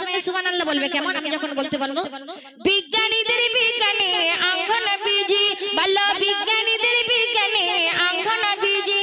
একসঙ্গে সুমান আল্লাহ বলবে, কেমন? আমি যখন বলতে পারব? বিজ্ঞানীদের বিজ্ঞানী আঙ্গন বিজি ভালো বিজ্ঞানীদের বিজ্ঞানী আঙ্গন বিজি।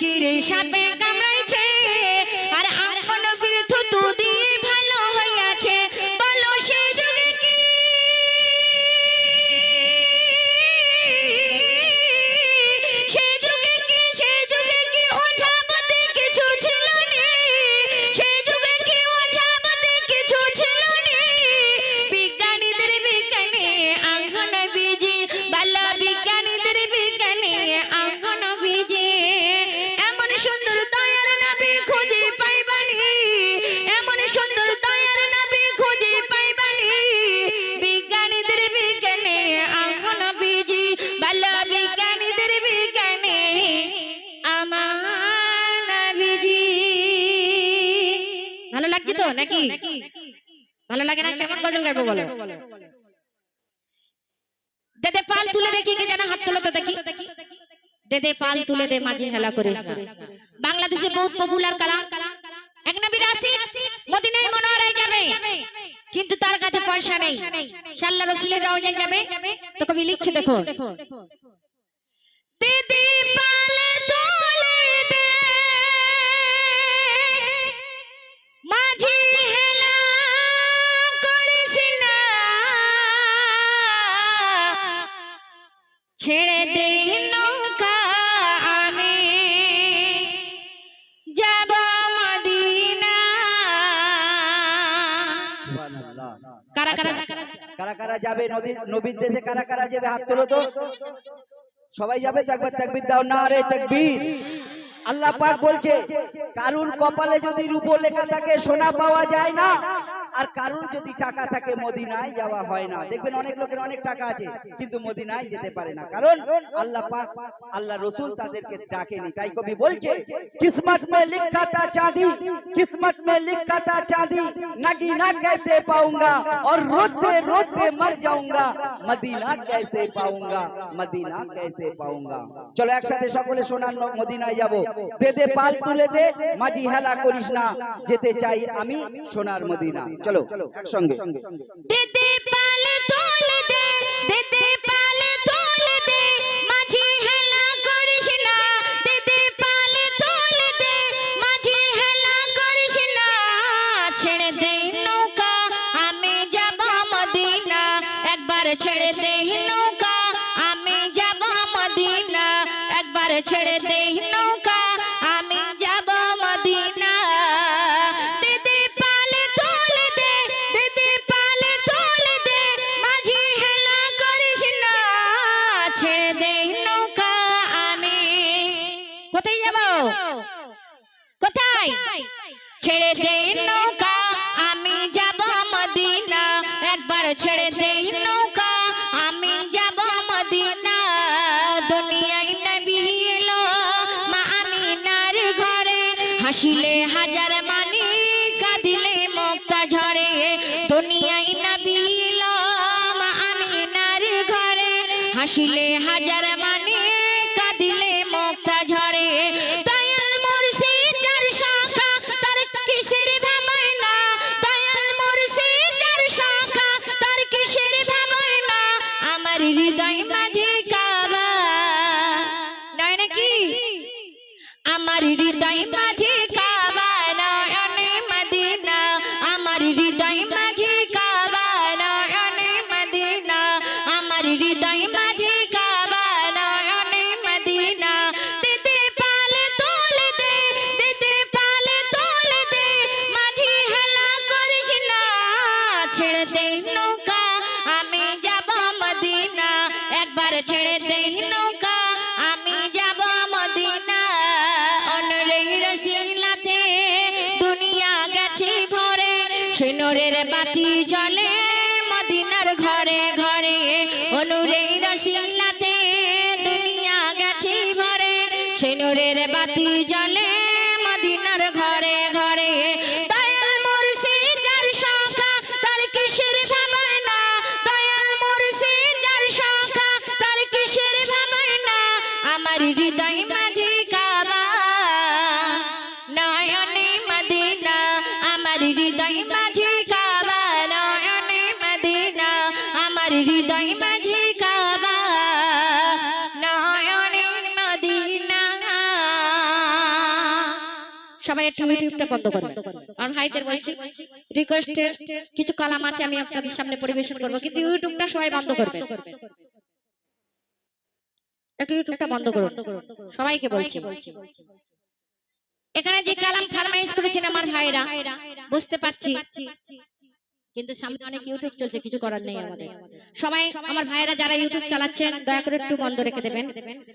সিদ্দিকীর সাপে নাকি? ভালো লাগে না? কেমন গজল গাইবো বলো? দেদে পাল তুলে দেখি কে যেন হাত তুলো তো দেখি। দেদে পাল তুলে দে মাঝে হেলা করে। বাংলাদেশে বহুত পপুলার কালাম। এক নবীর আসি মদিনায় মনোহরায় যাবে। কিন্তু তার কাছে পয়সা নেই। সাল্লা রসুলের রওজায় যাবে। তো কবি লিখছে দেখো। দিদি কারা কারা যাবে নদী নবীর দেশে কারা কারা যাবে হাত তোলো তো। সবাই যাবে? তো একবার তাকবীর দাও না রে তাকবীর। আল্লাহ পাক বলছে কারুর কপালে যদি রূপো লেখা থাকে সোনা পাওয়া যায় না। আর কারুর যদি টাকা থাকে মদিনায় যাওয়া হয় না দেখবেন অনেক লোকের অনেক টাকা আছে কিন্তু মদিনায় যেতে পারে না কারণ আল্লাহ পাক আল্লাহ রসুল তাদেরকে ডাকেনি তাই কবি বলছে কিসমত में लिखा था चांदी किस्मत में लिखा था चांदी नगीना कैसे पाऊंगा और रोते रोते मर जाऊंगा मदीना कैसे पाऊंगा मदीना कैसे पाऊंगा চলো একসাথে সকলে সোনার ন- মদিনায় যাব দে দে পাল তুলে দে মাঝি হেলা করিস না যেতে চাই আমি সোনার মদিনা চলো একসঙ্গে। ছেড়ে দে নৌকা আমি যাব মদিনা। একবার ছেড়ে দে নৌকা কোথায় যাব? কোথায় ছেড়ে দেই নৌকা আমি যাব মদিনা। একবার ছেড়ে দেই নৌকা আমি যাব মদিনা। দুনিয়ায় নবী এলো মা আমিনার ঘরে। হাসিলে হাজার মানি কাঁদিলে মুক্তা ঝরে। দুনিয়ায় নবী এলো মা আমিনার ঘরে। হাসিলে হাজার আমার হৃদয় মাঝে বাতি জ্বলে মদিনার ঘরে ঘরে। অনুরে রসিলাতে দুনিয়া গেছে ভরে। সিনোরের বাতি জ্বলে মদিনার ঘরে ঘরে। দয়াল মুর্শিদ যার সবাই একটু ইউটিউবটা বন্ধ করবেন। আর ভাইদের বলছি রিকোয়েস্টের কিছু কালাম আছে আমি আপনাদের সামনে পরিবেশন করব কিন্তু ইউটিউবটা সবাই বন্ধ করবেন। একটু ইউটিউবটা বন্ধ করুন। সবাইকে বলছি। এখানে যে কালাম ফারমাইশ করেছেন আমার ভাইরা বুঝতে পারছি। কিন্তু সামনে অনেক ইউটিউব চলছে কিছু করার নেই আমাদের। সবাই আমার ভাইরা যারা ইউটিউব চালাচ্ছেন দয়া করে একটু বন্ধ রেখে দেবেন।